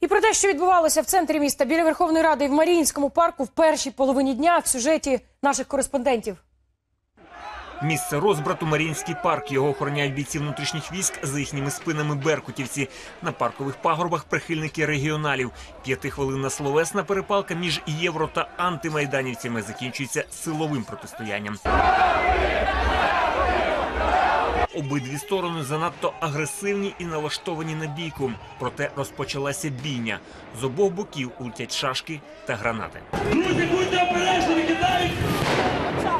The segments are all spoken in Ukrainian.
І про те, що відбувалося в центрі міста біля Верховної Ради і в Маріїнському парку в першій половині дня в сюжеті наших кореспондентів. Місце розбрату Маріїнський парк. Його охороняють бійці внутрішніх військ за їхніми спинами беркутівці. На паркових пагорбах прихильники регіоналів. П'ятихвилинна словесна перепалка між євро та антимайданівцями закінчується силовим протистоянням. Обидві сторони занадто агресивні і налаштовані на бійку. Проте розпочалася бійня. З обох боків летять шашки та гранати. Друзі, будьте обережні, кидають!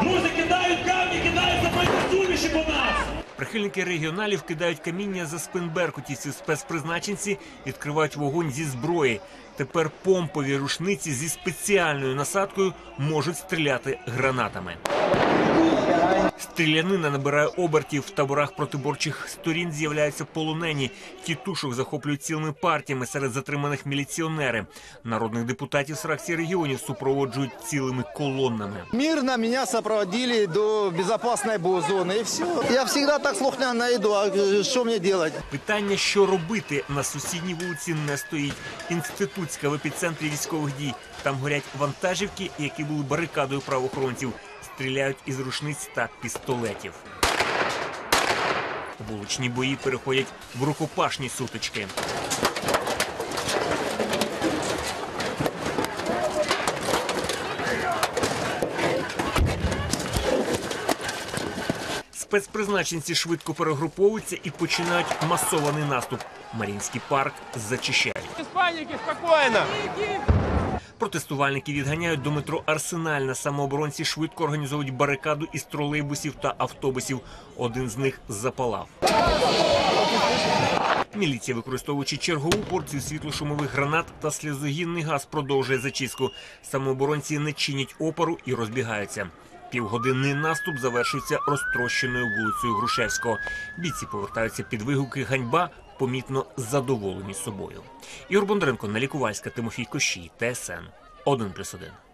Друзі, кидають камні, кидають запальні по нас! Прихильники регіоналів кидають каміння за спин беркутівців. Спецпризначенці відкривають вогонь зі зброї. Тепер помпові рушниці зі спеціальною насадкою можуть стріляти гранатами. Стрілянина набирає обертів в таборах протиборчих сторін. З'являються полонені. Тітушок захоплюють цілими партіями серед затриманих міліціонери. Народних депутатів з фракції регіонів супроводжують цілими колоннами. Мирно меня сопроводили до безопасной был зоны и все. Я всегда так слухняно иду, а э, что мне делать? Питання, що робити на сусідній вулиці, не стоїть. Інститутська в епіцентрі військових дій. Там горять вантажівки, які були барикадою правоохоронців. Стріляють із рушниць та пістолетів. Вуличні бої переходять в рукопашні сутички. Спецпризначенці швидко перегруповуються і починають масований наступ. Марінський парк зачищають. Без паники, спокойно. Протестувальники відганяють до метро Арсенальна. Самооборонці швидко організовують барикаду із тролейбусів та автобусів. Один з них запалав. Міліція, використовуючи чергову порцію світлошумових гранат та сльозогінний газ, продовжує зачистку. Самооборонці не чинять опору і розбігаються. Півгодинний наступ завершується розтрощеною вулицею Грушевського. Бійці повертаються під вигуки ганьба, помітно задоволені собою. Ігор Бондаренко, Нелікувальська, Тимофій Кощій, ТСН 1+,1.